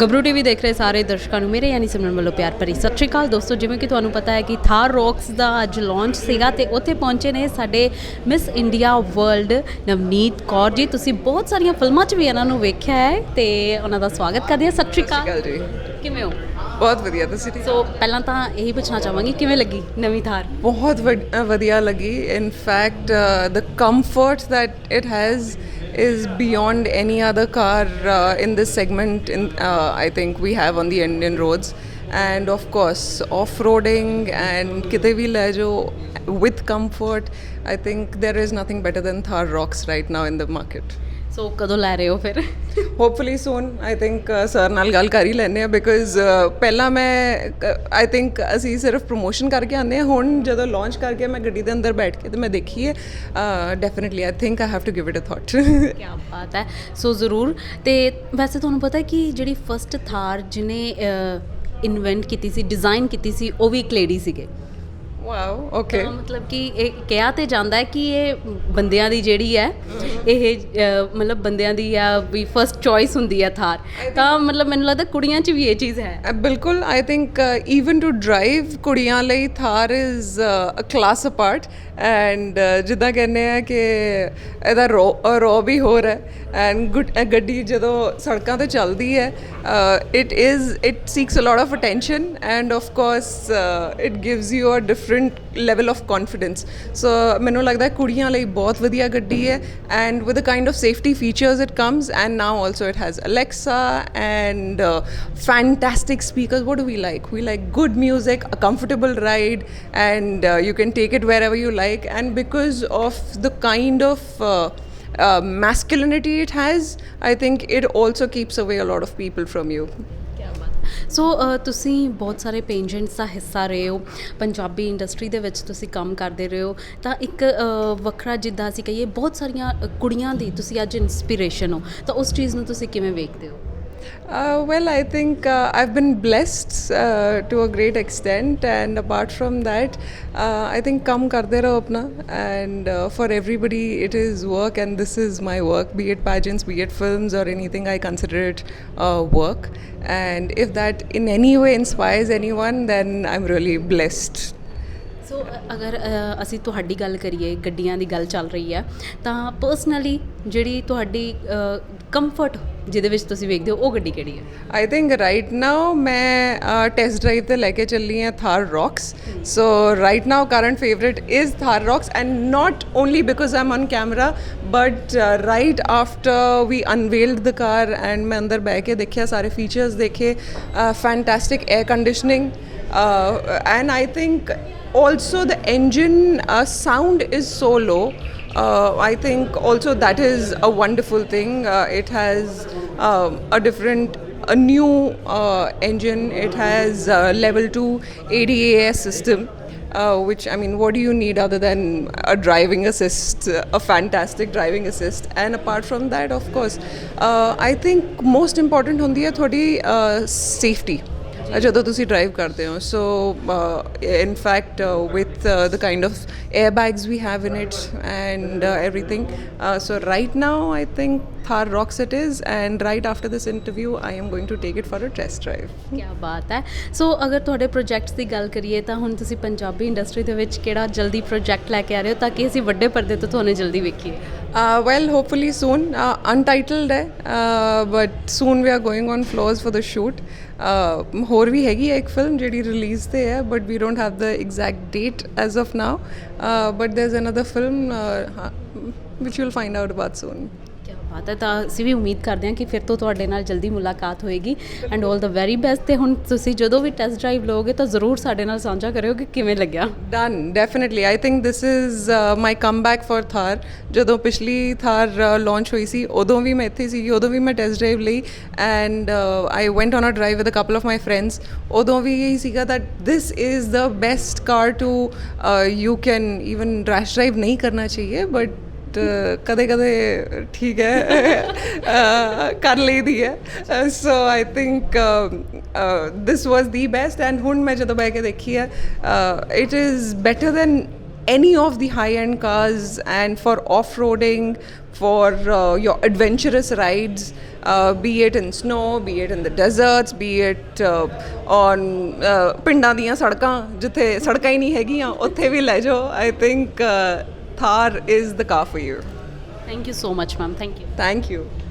ਗਬਰੂ TV ਦੇਖ ਰਹੇ ਸਾਰੇ ਦਰਸ਼ਕਾਂ ਨੂੰ ਮੇਰੇ ਯਾਨੀ ਸਿਮਰਨ ਵੱਲੋਂ ਪਿਆਰ ਭਰੀ ਸਤਿ ਸ਼੍ਰੀ ਅਕਾਲ ਦੋਸਤੋ ਜਿਵੇਂ ਕਿ ਤੁਹਾਨੂੰ ਪਤਾ ਹੈ ਕਿ ਥਾਰ ਰੌਕਸ ਦਾ ਅੱਜ ਲਾਂਚ ਸੀਗਾ ਤੇ ਉੱਥੇ ਪਹੁੰਚੇ ਨੇ ਸਾਡੇ Miss India World Navneet Kaur ji ਤੁਸੀਂ ਬਹੁਤ ਸਾਰੀਆਂ ਫਿਲਮਾਂ 'ਚ ਵੀ ਇਹਨਾਂ ਨੂੰ ਵੇਖਿਆ ਹੈ ਤੇ ਉਹਨਾਂ ਦਾ ਸਵਾਗਤ ਕਰਦੇ ਹਾਂ ਸਤਿ ਸ਼੍ਰੀ ਅਕਾਲ ਜੀ ਕਿਵੇਂ ਹੋ ਬਹੁਤ ਵਧੀਆ ਤੁਸੀਂ ਠੀਕ ਸੋ ਪਹਿਲਾਂ ਤਾਂ ਇਹੀ ਪੁੱਛਣਾ ਚਾਹਾਂਗੀ ਕਿਵੇਂ ਲੱਗੀ ਨਵੀਂ ਥਾਰ ਬਹੁਤ ਵਧੀਆ ਲੱਗੀ in fact the comfort that it has is beyond any other car uh, in this segment. In uh, I think we have on the Indian roads, and of course off-roading and kitevi lejo with comfort. I think there is nothing better than Thar Rocks right now in the market. So ਕਦੋਂ ਲੈ ਰਹੇ ਹੋ ਫਿਰ hopefully soon I think sir ਨਾਲ ਗੱਲ ਕਰ ਹੀ ਲੈਣੇ ਆ ਬਿਕੋਜ਼ ਪਹਿਲਾਂ ਮੈਂ ਆਈ ਥਿੰਕ ਅਸੀਂ ਸਿਰਫ ਪ੍ਰੋਮੋਸ਼ਨ ਕਰਕੇ ਆਨੇ ਆ ਹੁਣ ਜਦੋਂ ਲਾਂਚ ਕਰਕੇ ਮੈਂ ਗੱਡੀ ਦੇ ਅੰਦਰ ਬੈਠ ਕੇ ਤੇ ਮੈਂ ਦੇਖੀ ਹੈ definitely I think I have to give it a thought ਕੀ ਬਾਤ ਹੈ ਸੋ ਜ਼ਰੂਰ ਤੇ ਵੈਸੇ ਤੁਹਾਨੂੰ ਪਤਾ ਕਿ ਜਿਹੜੀ ਫਰਸਟ ਥਾਰ ਜਿਨੇ ਇਨਵੈਂਟ ਕੀਤੀ ਸੀ ਡਿਜ਼ਾਈਨ ਕੀਤੀ ਸੀ ਉਹ ਵੀ ਇੱਕ ਲੇਡੀ ਸੀਗੇ ਵਾਓ ਓਕੇ ਮਤਲਬ ਕਿ ਇਹ ਕਿਹਾ ਤੇ ਜਾਂਦਾ ਹੈ ਕਿ ਇਹ ਬੰਦਿਆਂ ਦੀ ਜਿਹੜੀ ਹੈ ਇਹ ਮਤਲਬ ਬੰਦਿਆਂ ਦੀ ਆ ਵੀ ਫਰਸਟ ਚੋਇਸ ਹੁੰਦੀ ਹੈ ਥਾਰ ਤਾਂ ਮਤਲਬ ਮੈਨੂੰ ਲੱਗਦਾ ਕੁੜੀਆਂ 'ਚ ਵੀ ਇਹ ਚੀਜ਼ ਹੈ ਬਿਲਕੁਲ I think even to drive ਕੁੜੀਆਂ ਲਈ Thar is a class apart and ਜਿੱਦਾਂ ਕਹਿੰਦੇ ਆ ਕਿ ਇਹਦਾ ਰੋ ਰੋ ਵੀ ਹੋਰ ਹੈ ਐਂਡ ਗੱਡੀ ਜਦੋਂ ਸੜਕਾਂ ਤੇ ਚੱਲਦੀ ਹੈ it is it seeks a lot of attention and of course it gives you a different level of confidence so ਮੈਨੂੰ ਲੱਗਦਾ ਕੁੜੀਆਂ ਲਈ ਬਹੁਤ ਵਧੀਆ ਗੱਡੀ ਹੈ and with the kind of safety features it comes and now also it has Alexa and uh, fantastic speakers what do we like we like good music a comfortable ride and uh, you can take it wherever you like and because of the kind of uh, masculinity it has, I think it also keeps away a lot of people from you. So uh, ਤੁਸੀਂ ਬਹੁਤ ਸਾਰੇ ਪੇਂਜੈਂਟਸ ਦਾ ਹਿੱਸਾ ਰਹੇ ਹੋ Punjabi industry ਦੇ ਵਿੱਚ ਤੁਸੀਂ ਕੰਮ ਕਰਦੇ ਰਹੇ ਹੋ ਤਾਂ ਇੱਕ ਵੱਖਰਾ ਜਿੱਦਾਂ ਅਸੀਂ ਕਹੀਏ ਬਹੁਤ ਸਾਰੀਆਂ ਕੁੜੀਆਂ ਦੀ ਤੁਸੀਂ ਅੱਜ ਇਨਸਪੀਰੇਸ਼ਨ ਹੋ ਤਾਂ ਉਸ ਚੀਜ਼ ਨੂੰ ਤੁਸੀਂ ਕਿਵੇਂ ਵੇਖਦੇ ਹੋ Uh, well, I think uh, I've been blessed uh, to a great extent, and apart from that, uh, I think come karde apna, and uh, for everybody it is work, and this is my work, be it pageants, be it films, or anything. I consider it work, and if that in any way inspires anyone, then I'm really blessed ਸੋ ਅਗਰ ਅਸੀਂ ਤੁਹਾਡੀ ਗੱਲ ਕਰੀਏ ਗੱਡੀਆਂ ਦੀ ਗੱਲ ਚੱਲ ਰਹੀ ਹੈ ਤਾਂ ਪਰਸਨਲੀ ਜਿਹੜੀ ਤੁਹਾਡੀ ਕੰਫਰਟ ਜਿਹਦੇ ਵਿੱਚ ਤੁਸੀਂ ਵੇਖਦੇ ਹੋ ਉਹ ਗੱਡੀ ਕਿਹੜੀ ਹੈ ਆਈ ਥਿੰਕ ਰਾਈਟ ਨਾਓ ਮੈਂ ਟੈਸਟ ਡਰਾਈਵ ਤੇ ਲੈ ਕੇ ਚੱਲੀ ਹਾਂ Thar Roxx so right now current favourite is Thar Roxx and not only because I'm on camera but right after we unveiled the car and ਮੈਂ ਅੰਦਰ ਬੈ ਕੇ ਦੇਖਿਆ ਸਾਰੇ ਫੀਚਰਸ ਦੇਖੇ fantastic air conditioning Uh, and I think also the engine uh, sound is so low. Uh, I think also that is a wonderful thing. it has um, a different a new uh, engine. It has level 2 ADAS system, uh, which I mean, what do you need other than a driving assist, a fantastic driving assist? And apart from that, of course, I think most important on the 30 safety. ਜਦੋਂ ਤੁਸੀਂ drive ਕਰਦੇ ਹੋ so in fact with the kind of 에어 ਬੈਗਸ we have in it and everything so right now I think Thar Roxx it is and right after this interview I am going to take it for a test drive ਕੀ ਬਾਤ ਹੈ ਸੋ ਅਗਰ ਤੁਹਾਡੇ projects ਦੀ ਗੱਲ ਕਰੀਏ ਤਾਂ ਹੁਣ ਤੁਸੀਂ ਪੰਜਾਬੀ ਇੰਡਸਟਰੀ ਦੇ ਵਿੱਚ ਕਿਹੜਾ ਜਲਦੀ ਪ੍ਰੋਜੈਕਟ ਲੈ ਕੇ ਆ ਰਹੇ ਹੋ ਤਾਂ ਕਿ ਅਸੀਂ ਵੱਡੇ ਪਰਦੇ ਤੋਂ ਤੁਹਾਨੂੰ ਜਲਦੀ ਵੇਖੀਏ ਵੈਲ ਹੋਪਫੁਲੀ ਸੂਨ ਅਨਟਾਈਟਲਡ ਹੈ but soon we are going on floors for the shoot ਹੋਰ ਵੀ ਹੈਗੀ ਹੈ ਇੱਕ ਫਿਲਮ ਜਿਹੜੀ ਰਿਲੀਜ਼ ਤੇ ਹੈ but we don't have the exact date as of now but there is another film which you will find out about soon ਬਾਤ ਹੈ ਤਾਂ ਅਸੀਂ ਵੀ ਉਮੀਦ ਕਰਦੇ ਹਾਂ ਕਿ ਫਿਰ ਤੋਂ ਤੁਹਾਡੇ ਨਾਲ ਜਲਦੀ ਮੁਲਾਕਾਤ ਹੋਏਗੀ ਐਂਡ 올 ਦਾ ਵੈਰੀ ਬੈਸਟ ਤੇ ਹੁਣ ਤੁਸੀਂ ਜਦੋਂ ਵੀ ਟੈਸਟ ਡਰਾਈਵ ਲਓਗੇ ਤਾਂ ਜ਼ਰੂਰ ਸਾਡੇ ਨਾਲ ਸਾਂਝਾ ਕਰਿਓ ਕਿ ਕਿਵੇਂ ਲੱਗਿਆ done definitely I think this is my comeback for Thar ਜਦੋਂ ਪਿਛਲੀ ਥਾਰ ਲਾਂਚ uh, ਹੋਈ ਸੀ ਉਦੋਂ ਵੀ ਮੈਂ ਇੱਥੇ ਸੀ ਉਦੋਂ ਵੀ ਮੈਂ ਟੈਸਟ ਡਰਾਈਵ ਲਈ and I went on a drive with a couple of my friends ਉਦੋਂ ਵੀ ਇਹੀ ਸੀਗਾ that this is the best car to you can even rash drive ਨਹੀਂ ਕਰਨਾ ਚਾਹੀਏ ਬਟ ਕਦੇ ਕਦੇ ਠੀਕ ਹੈ ਕਰ ਲਈਦੀ ਹੈ so I think this was the best and ਹੁਣ ਮੈਂ ਜਦੋਂ ਬੈ ਕੇ ਦੇਖੀ ਹੈ it is better than any of the high end cars and for off roading, for uh, your adventurous rides, uh, be it in snow, be it in the deserts, be it uh, on uh, ਪਿੰਡਾਂ ਦੀਆਂ ਸੜਕਾਂ ਜਿੱਥੇ ਸੜਕਾਂ ਹੀ ਨਹੀਂ ਹੈਗੀਆਂ ਉੱਥੇ ਵੀ ਲੈ ਜਾਓ I think Thar is the car for you. Thank you so much, ma'am. Thank you. Thank you.